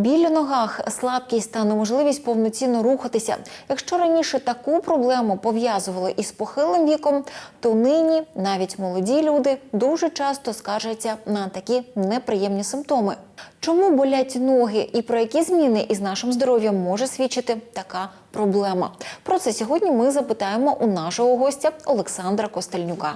Біль у ногах, слабкість та неможливість повноцінно рухатися. Якщо раніше таку проблему пов'язували із похилим віком, то нині навіть молоді люди дуже часто скаржаться на такі неприємні симптоми. Чому болять ноги і про які зміни із нашим здоров'ям може свідчити така проблема? Про це сьогодні ми запитаємо у нашого гостя Олександра Костельнюка.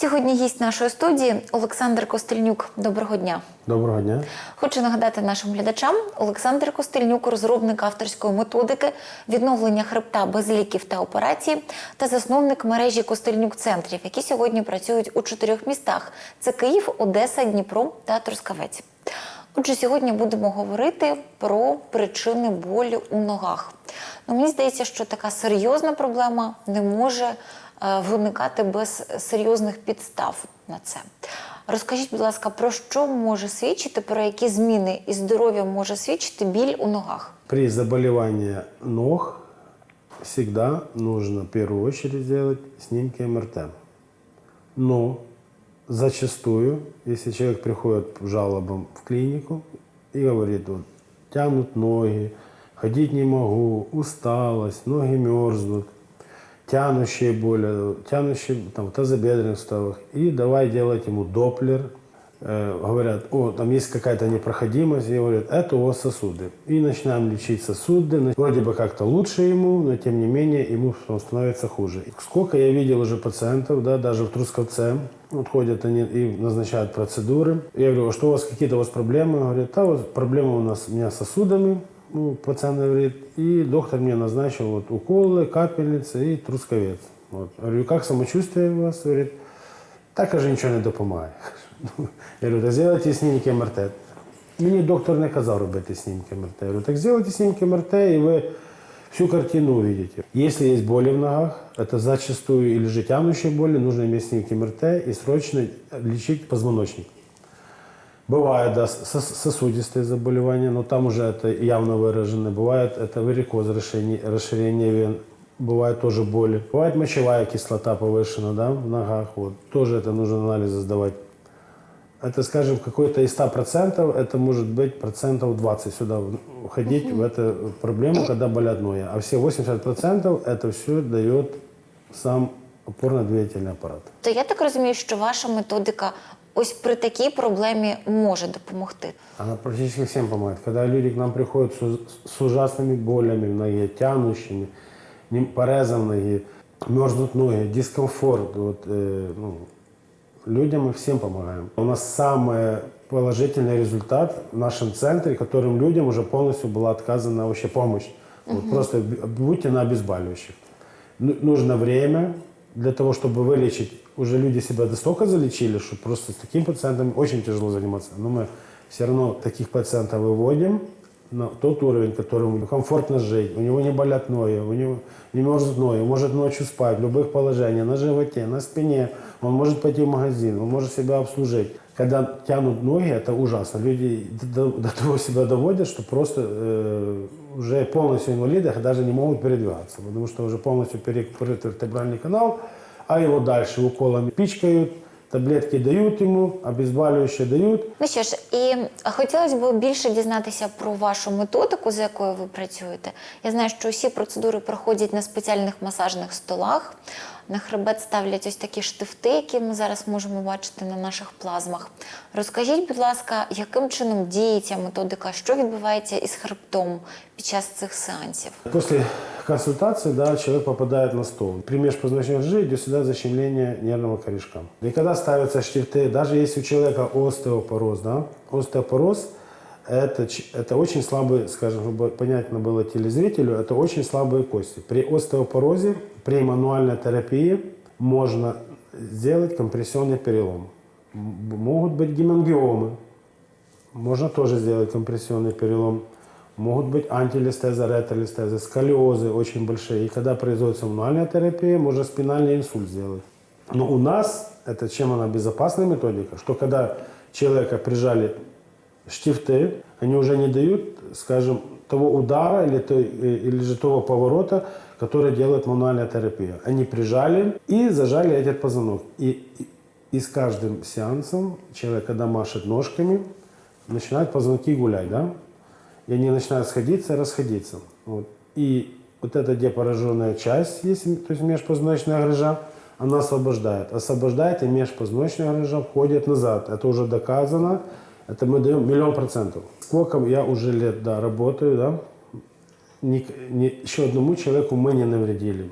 Сьогодні гість нашої студії Олександр Костельнюк. Доброго дня. Доброго дня. Хочу нагадати нашим глядачам: Олександр Костельнюк, розробник авторської методики відновлення хребта без ліків та операцій, та засновник мережі Костельнюк центрів, які сьогодні працюють у чотирьох містах: це Київ, Одеса, Дніпро та Трускавець. Отже, сьогодні будемо говорити про причини болю у ногах. Ну, мені здається, що така серйозна проблема не може виникати без серйозних підстав на це. Розкажіть, будь ласка, про що може свідчити, про які зміни і здоров'я може свідчити біль у ногах? При заболевании ног всегда нужно в первую очередь сделать снимки МРТ. Но зачастую, если человек приходит в жалобам в клинику и говорит, вот, ноги, ходить не могу, усталость, ноги мерзнут, тянущие боли, тянущие там, в тазобедренных суставах. И давай делать ему доплер. Э, говорят, о, там есть какая-то непроходимость. И говорят, это у вас сосуды. И начинаем лечить сосуды. Вроде бы как-то лучше ему, но тем не менее ему становится хуже. Сколько я видел уже пациентов, да, даже в Трусковце, вот ходят они и назначают процедуры. Я говорю, а что у вас, какие-то у вас проблемы? Говорят, да, вот проблемы у нас у меня с сосудами, ну, пациент говорит, и доктор мне назначил вот уколы, капельницы и трусковец. Вот. Я говорю, как самочувствие у вас? Говорит, так каже, нічого не допомагає. Я говорю, так зробите знімки МРТ. Мені доктор не казав робити знімки МРТ. Я говорю, так зробите знімки МРТ, і ви всю картину увидите. Если есть боли в ногах, это зачастую или же тянущие боли, нужно иметь снимки МРТ и срочно лечить позвоночник. Бывают, да, сос- сосудистые заболевания, но там уже это явно выражено. Бывает это варикоз, расширение, расширение вен. Бывает тоже боли. Бывает мочевая кислота повышена да, в ногах. Вот. Тоже это нужно анализы сдавать. Это, скажем, какой-то из 100%, это может быть процентов 20 сюда уходить в эту проблему, когда болят ноги. А все 80% это все дает сам опорно-двигательный аппарат. То я так розумію, що ваша методика ось при такій проблемі може допомогти. Она практически всем помогает. Когда люди к нам приходят с, уз- с ужасными болями в ноге, тянущими, не- порезом в ноге, мерзнут ноги, дискомфорт, вот, э, ну, людям мы всем помогаем. У нас самый положительный результат в нашем центре, которым людям уже полностью была отказана вообще помощь. Вот просто б- будьте на обезболивающих. Ну- Нужно время для того, чтобы вылечить. Уже люди себя настолько залечили, что просто с таким пациентом очень тяжело заниматься. Но мы все равно таких пациентов выводим на тот уровень, которому комфортно жить. У него не болят ноги, у него не мерзнут ноги, может ночью спать в любых положениях, на животе, на спине. Он может пойти в магазин, он может себя обслужить. Когда тянут ноги, это ужасно. Люди до, того себя доводят, что просто э, уже полностью инвалиды даже не могут передвигаться, потому что уже полностью перекрыт вертебральный канал, а его дальше уколами пичкают, таблетки дають йому, обезболивающие дають. Ну що ж, і хотілося б більше дізнатися про вашу методику, за якою ви працюєте. Я знаю, що усі процедури проходять на спеціальних масажних столах. На хребет ставлять ось такі штифти, які ми зараз можемо бачити на наших плазмах. Розкажіть, будь ласка, яким чином діє ця методика, що відбувається із хребтом під час цих сеансів? После консультации да, человек попадает на стол. При межпозвоночной ржи идет всегда защемление нервного корешка. И когда ставятся штифты, даже если у человека остеопороз, да, остеопороз это, это очень слабые, скажем, чтобы понятно было телезрителю, это очень слабые кости. При остеопорозе, при мануальной терапии можно сделать компрессионный перелом. Могут быть гемангиомы, можно тоже сделать компрессионный перелом. Могут быть антилистезы, ретолистезы, сколиозы очень большие. И когда производится мануальная терапия, можно спинальный инсульт сделать. Но у нас, это чем она безопасная методика, что когда человека прижали штифты, они уже не дают, скажем, того удара или, той, э, или же того поворота, который делает мануальная терапия. Они прижали и зажали этот позвонок. И, и- И с каждым сеансом человек, когда машет ножками, начинают позвонки гулять, да? И они начинают сходиться расходиться. Вот. И вот эта депораженная часть, если, то есть межпозвоночная грыжа, она освобождает. Освобождает, и межпозвоночная грыжа входит назад. Это уже доказано. Это мы даем миллион процентов. Сколько я уже лет да, работаю, да? Ни, ни- еще одному человеку мы не навредили.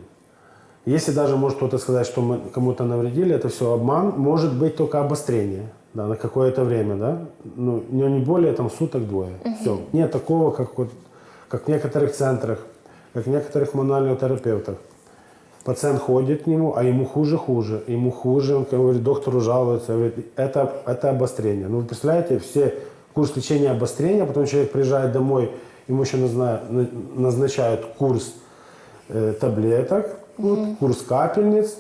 Если даже может кто-то сказать, что мы кому-то навредили, это все обман, может быть только обострение да, на какое-то время, да, ну, не не более там суток двое. Все. Нет такого, как, вот, как в некоторых центрах, как в некоторых мануальных терапевтах. Пациент ходит к нему, а ему хуже, хуже, ему хуже, он говорит, доктору жалуется, говорит, это, это обострение. Ну, вы представляете, все курс лечения обострения, потом человек приезжает домой, ему еще назна- на- назначают курс э, таблеток, вот, курс капельниц,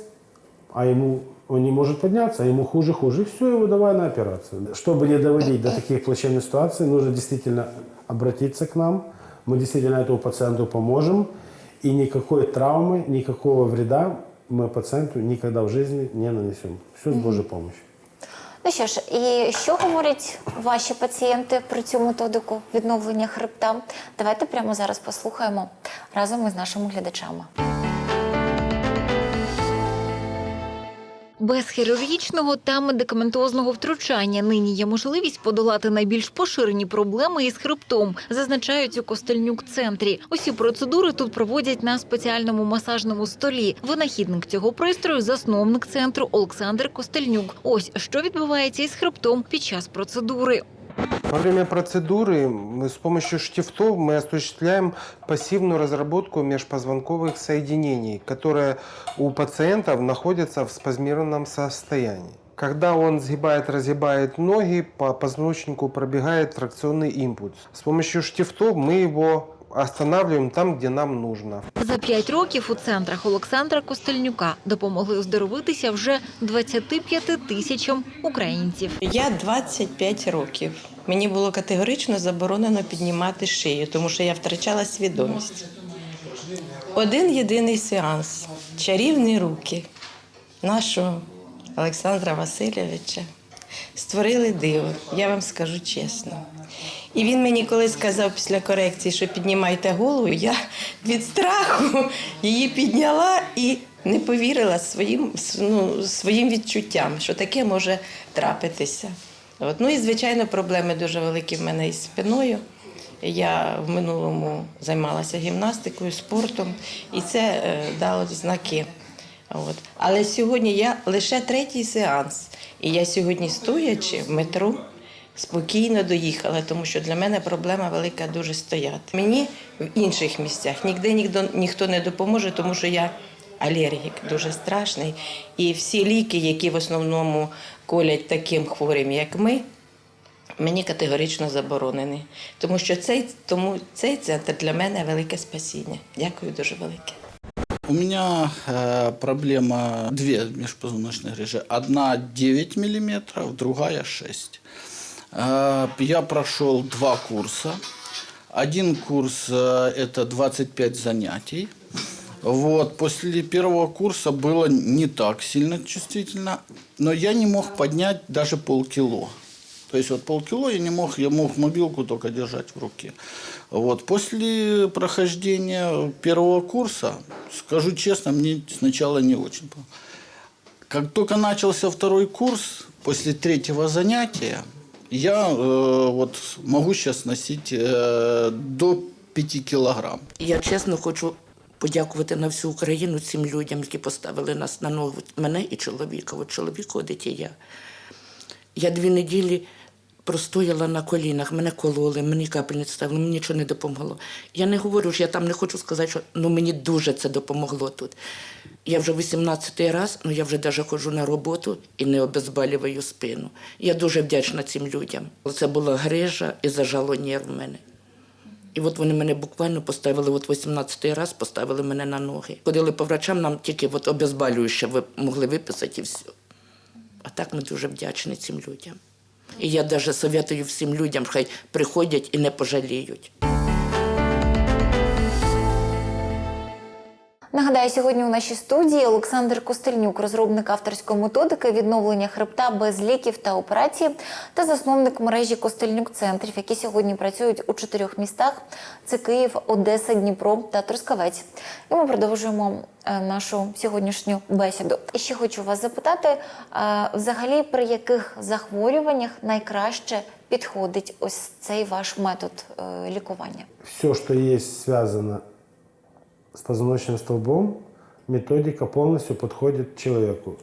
а ему он не может подняться, а ему хуже, хуже, и все, его давай на операцию. Чтобы не доводить до таких плачевных ситуаций, нужно действительно обратиться к нам, мы действительно этому пациенту поможем, и никакой травмы, никакого вреда мы пациенту никогда в жизни не нанесем. Все с Божьей помощью. Ну що ж, і що говорять ваші пацієнти про цю методику відновлення хребта? Давайте прямо зараз послухаємо разом із нашими глядачами. Без хірургічного та медикаментозного втручання нині є можливість подолати найбільш поширені проблеми із хребтом, зазначають у Костельнюк центрі. Усі процедури тут проводять на спеціальному масажному столі. Винахідник цього пристрою засновник центру Олександр Костельнюк. Ось що відбувається із хребтом під час процедури. Во время процедуры мы с помощью штифтов мы осуществляем пассивную разработку межпозвонковых соединений, которые у пациентов находятся в спазмированном состоянии. Когда он сгибает, разгибает ноги, по позвоночнику пробегает фракционный импульс. С помощью штифтов мы его останавливаем там, где нам нужно. За п'ять років у центрах Олександра Костельнюка допомогли оздоровитися вже 25 тисячам українців. Я 25 років. Мені було категорично заборонено піднімати шию, тому що я втрачала свідомість. Один єдиний сеанс чарівні руки нашого Олександра Васильовича створили диво, я вам скажу чесно. І він мені колись сказав після корекції, що піднімайте голову. Я від страху її підняла і не повірила своїм, ну, своїм відчуттям, що таке може трапитися. От. Ну і, звичайно, проблеми дуже великі в мене із спиною. Я в минулому займалася гімнастикою, спортом, і це е, дало знаки. От. Але сьогодні я лише третій сеанс. І я сьогодні, стоячи в метро, спокійно доїхала, тому що для мене проблема велика дуже стояти. Мені в інших місцях ніде ніхто, ніхто не допоможе, тому що я алергік дуже страшний. І всі ліки, які в основному колять таким хворим, як ми, мені категорично заборонені. Тому що цей, тому цей центр для мене велике спасіння. Дякую дуже велике. У меня э, проблема две межпозвоночных грыжи. Одна 9 миллиметров, другая 6. Э, Я прошел два курса. Один курс э, это 25 занятий. Вот, после первого курса было не так сильно чувствительно, но я не мог поднять даже полкило. То есть вот полкило я не мог, я мог мобилку только держать в руке. Вот. После прохождения первого курса, скажу честно, мне сначала не очень было. Как только начался второй курс, после третьего занятия, я э, вот могу сейчас носить э, до 5 кілограм. Я чесно хочу подякувати на всю Україну цим людям, які поставили нас на ногу, мене і чоловіка. От чоловіка, і я. Я дві неділі простояла на колінах, мене кололи, мені капельниці ставили, мені нічого не допомогло. Я не говорю, що я там не хочу сказати, що ну, мені дуже це допомогло тут. Я вже 18-й раз, ну я вже навіть ходжу на роботу і не обезболюваю спину. Я дуже вдячна цим людям. Це була грижа і зажало нерв в мене. І от вони мене буквально поставили, от 18-й раз поставили мене на ноги. Ходили по врачам, нам тільки от обезболююче ви могли виписати і все. А так ми дуже вдячні цим людям. І я навіть советую всім людям, хай приходять і не пожаліють. Нагадаю, сьогодні у нашій студії Олександр Костельнюк, розробник авторської методики відновлення хребта без ліків та операції, та засновник мережі Костельнюк центрів, які сьогодні працюють у чотирьох містах: це Київ, Одеса, Дніпро та Трускавець. І ми продовжуємо е, нашу сьогоднішню бесіду. І ще хочу вас запитати: е, взагалі, при яких захворюваннях найкраще підходить ось цей ваш метод е, лікування? Все, что есть связано с позвоночным столбом, методика полностью подходит человеку.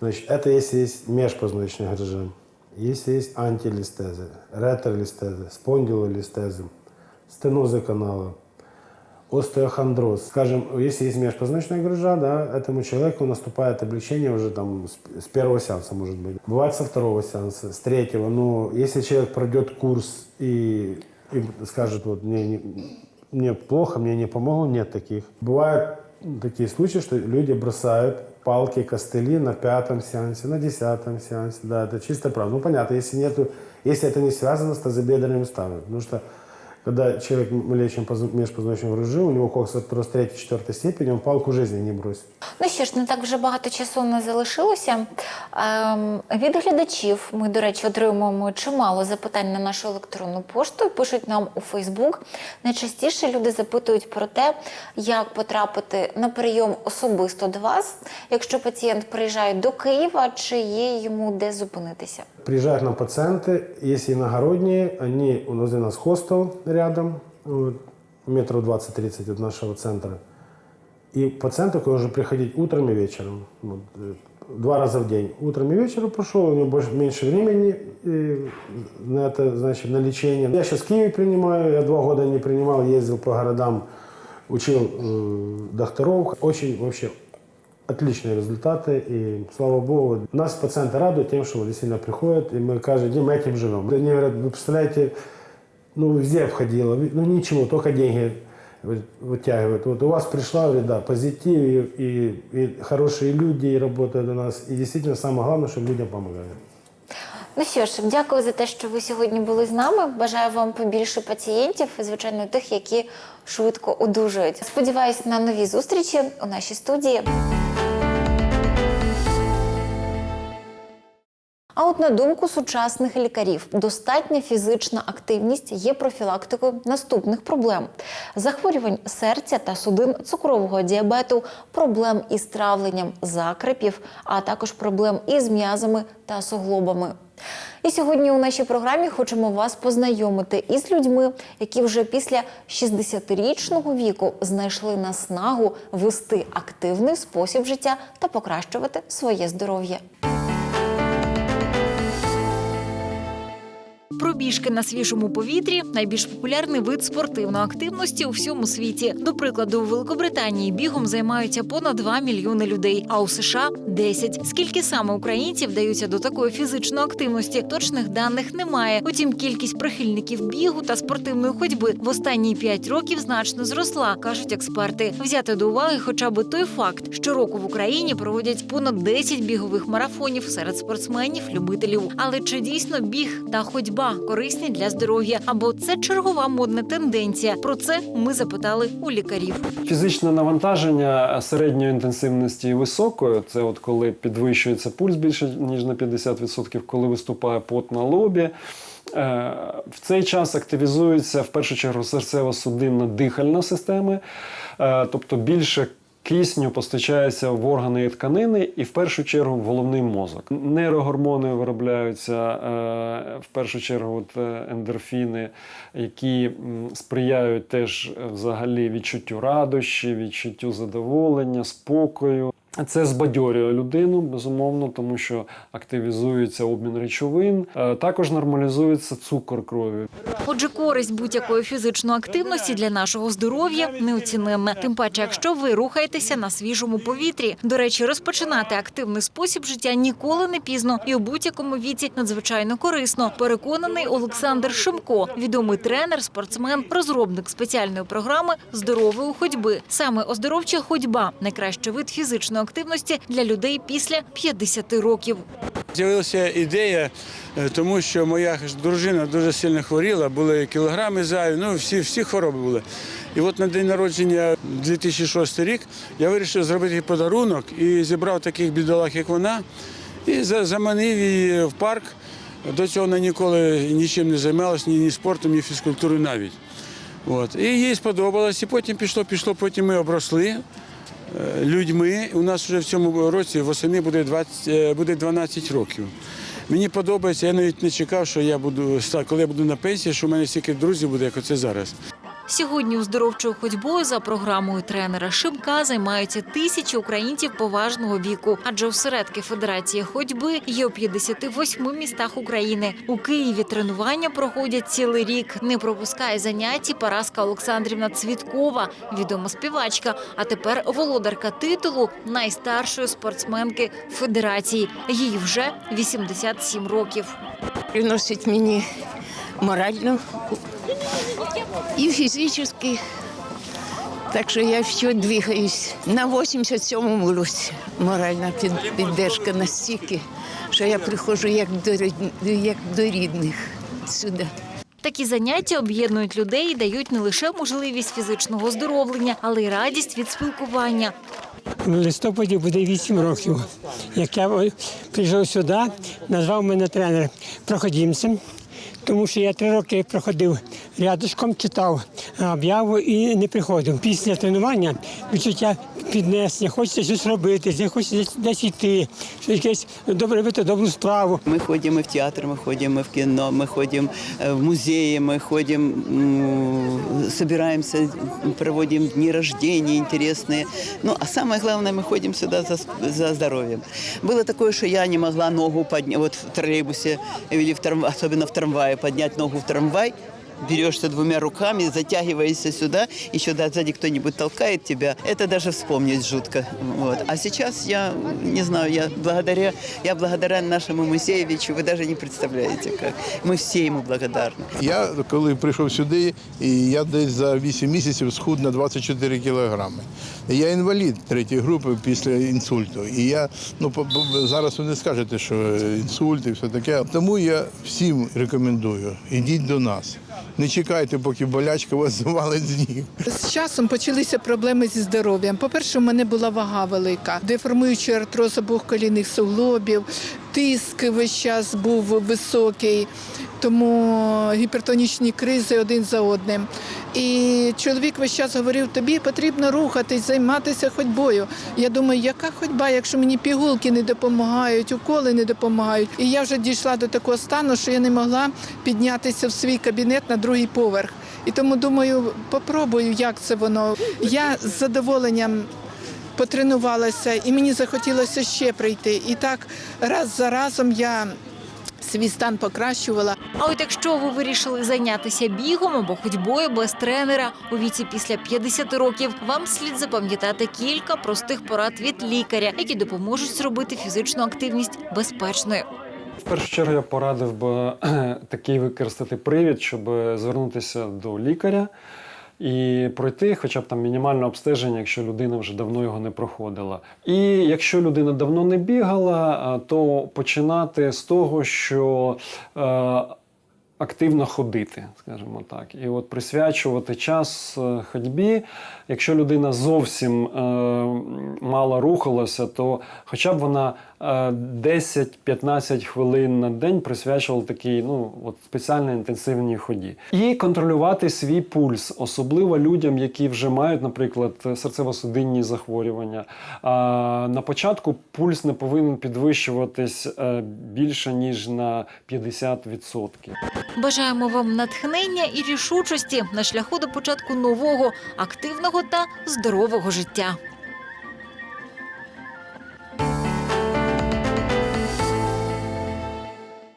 Значит, это если есть межпозвоночный грыжа, если есть антилистезы, ретро-листезы, спондилолистезы, стенозы канала, остеохондроз. Скажем, если есть межпозвоночная грыжа, да, этому человеку наступает облегчение уже там с первого сеанса, может быть. Бывает со второго сеанса, с третьего. Но если человек пройдет курс и, и скажет, вот мне, не- мне плохо, мне не помогло, нет таких. Бывают такие случаи, что люди бросают палки, костыли на пятом сеансе, на десятом сеансе. Да, это чисто правда. Ну, понятно, если, нету, если это не связано с тазобедренными ставами. Потому что когда человек лечим позв- межпозвоночную грыжу, у него коксартроз 3-4 степени, он палку жизни не бросит. Ну що ж, не так вже багато часу не залишилося. Ем, від глядачів ми, до речі, отримуємо чимало запитань на нашу електронну пошту. Пишуть нам у Фейсбук. Найчастіше люди запитують про те, як потрапити на прийом особисто до вас, якщо пацієнт приїжджає до Києва, чи є йому де зупинитися. Приезжают нам пациенты, есть иногородние, они, у нас, у нас хостел рядом, метров 20-30 от нашего центра. И пациент такой уже приходить утром и вечером. Вот, э, два раза в день. Утром и вечером прошел, у него больше, меньше времени э, на это, значит, на лечение. Я сейчас в Киеве принимаю, я два года не принимал, ездил по городам, учил э, докторов. Очень вообще отличные результаты, и слава богу. Нас пациенты радуют тем, что вот действительно приходят, и мы каждый день мы этим живем. Они говорят, вы представляете, ну, везде обходила, ви- ну, ничего, только деньги говорит, вытягивают. Вот у вас пришла, говорит, да, позитив, и, и, и хорошие люди работают у нас, и действительно самое главное, чтобы людям помогали. Ну що ж, дякую за те, що ви сьогодні були з нами. Бажаю вам побільше пацієнтів, і, звичайно, тих, які швидко одужують. Сподіваюсь на нові зустрічі у нашій студії. А от на думку сучасних лікарів, достатня фізична активність є профілактикою наступних проблем: захворювань серця та судин, цукрового діабету, проблем із травленням закрепів, а також проблем із м'язами та суглобами. І сьогодні у нашій програмі хочемо вас познайомити із людьми, які вже після 60-річного віку знайшли наснагу вести активний спосіб життя та покращувати своє здоров'я. Пробіжки на свіжому повітрі найбільш популярний вид спортивної активності у всьому світі. До прикладу, у Великобританії бігом займаються понад 2 мільйони людей, а у США 10. Скільки саме українців вдаються до такої фізичної активності, точних даних немає. Утім, кількість прихильників бігу та спортивної ходьби в останні 5 років значно зросла, кажуть експерти. Взяти до уваги хоча б той факт, що року в Україні проводять понад 10 бігових марафонів серед спортсменів-любителів. Але чи дійсно біг та ходьба корисні для здоров'я? Або це чергова модна тенденція? Про це ми запитали у лікарів. Фізичне навантаження середньої інтенсивності і високої це от коли підвищується пульс більше ніж на 50%, коли виступає пот на лобі. Е, В цей час активізується в першу чергу серцево-судинна дихальна система, е, тобто більше кисню постачається в органи і тканини, і в першу чергу в головний мозок. Нейрогормони виробляються е, в першу чергу от, е, ендорфіни, які сприяють теж е, взагалі відчуттю радощі, відчуттю задоволення, спокою. Це збадьорює людину, безумовно, тому що активізується обмін речовин. Е, Також нормалізується цукор крові. Отже, користь будь-якої фізичної активності для нашого здоров'я неоціненна. Тим паче, якщо ви рухаєтеся на свіжому повітрі. До речі, розпочинати активний спосіб життя ніколи не пізно і у будь-якому віці надзвичайно корисно. Переконаний Олександр Шимко, відомий тренер, спортсмен, розробник спеціальної програми здорової ходьби. Саме оздоровча ходьба найкращий вид фізичної активності для людей після 50 років. З'явилася ідея, е, тому що моя дружина дуже сильно хворіла, були кілограми зайві, ну всі, всі хвороби були. І от на день народження 2006 рік, я вирішив зробити подарунок і зібрав таких бідолах, як вона, і заманив її в парк. До цього вона ніколи нічим не займалася, ні, ні спортом, ні фізкультурою навіть. От. І їй сподобалось, і потім пішло, пішло, потім ми обросли людьми. У нас вже в цьому році восени буде, 20, е, буде 12 років. Мені подобається, я навіть не чекав, що я буду коли я буду на пенсії, що в мене стільки друзів буде, як оце зараз. Сьогодні оздоровчою ходьбою за програмою тренера Шимка займаються тисячі українців поважного віку, адже осередки Федерації ходьби є у 58 містах України. У Києві тренування проходять цілий рік. Не пропускає заняття Параска Олександрівна Цвіткова, відома співачка, а тепер володарка титулу найстаршої спортсменки Федерації. Їй вже 87 років. приносить мені морально і фізично. Так що я все двигаюсь. На 87-му році моральна піддержка настільки, що я приходжу як до, як до рідних сюди. Такі заняття об'єднують людей і дають не лише можливість фізичного оздоровлення, але й радість від спілкування. В листопаді буде 8 років. Як я прийшов сюди, назвав мене тренер проходімцем, тому що я три роки проходив рядочком, читав об'яву і не приходив. Після тренування відчуття піднесення, хочеться щось робити, хочеться десь, десь йти, щось якесь добре робити добру справу. Мы ходим и в театр, мы ходим и в кино, мы ходим э, в музеи, мы ходим, м, собираемся, проводим дни рождения интересные. Ну, а самое главное, мы ходим сюда за, за здоровьем. Было такое, что я не могла ногу поднять, вот в троллейбусе или в трамвае, особенно в трамвае, поднять ногу в трамвай, берешься двумя руками, затягиваешься сюда, еще да, сзади кто-нибудь толкает тебя. Это даже вспомнить жутко. Вот. А сейчас я не знаю, я благодаря, я благодаря нашему Мусеевичу, вы даже не представляете, как. Мы все ему благодарны. Я коли прийшов сюди, і я десь за 8 місяців схуд на 24 кілограми. Я інвалід третьої групи після інсульту. І я ну по- по- зараз ви не скажете, що інсульт і все таке. Тому я всім рекомендую, ідіть до нас. Не чекайте, поки болячка вас завалить з ніг. З часом почалися проблеми зі здоров'ям. По-перше, у мене була вага велика, деформуючий артроз обох колінних суглобів, тиск весь час був високий, тому гіпертонічні кризи один за одним. І чоловік весь час говорив, тобі потрібно рухатись, займатися ходьбою. Я думаю, яка ходьба, якщо мені пігулки не допомагають, уколи не допомагають. І я вже дійшла до такого стану, що я не могла піднятися в свій кабінет на другий поверх. І тому думаю, попробую, як це воно. Я з задоволенням потренувалася, і мені захотілося ще прийти. І так раз за разом я свій стан покращувала. А от якщо ви вирішили зайнятися бігом або ходьбою без тренера у віці після 50 років, вам слід запам'ятати кілька простих порад від лікаря, які допоможуть зробити фізичну активність безпечною. В першу чергу я порадив би такий використати привід, щоб звернутися до лікаря і пройти хоча б там мінімальне обстеження, якщо людина вже давно його не проходила. І якщо людина давно не бігала, то починати з того, що е, активно ходити, скажімо так, і от присвячувати час е, ходьбі. Якщо людина зовсім е, мало рухалася, то хоча б вона е, 10-15 хвилин на день присвячувала такій ну, от спеціальній інтенсивній ході. І контролювати свій пульс, особливо людям, які вже мають, наприклад, серцево-судинні захворювання. На початку пульс не повинен підвищуватись е, більше ніж на 50%. Бажаємо вам натхнення і рішучості на шляху до початку нового, активного та здорового життя.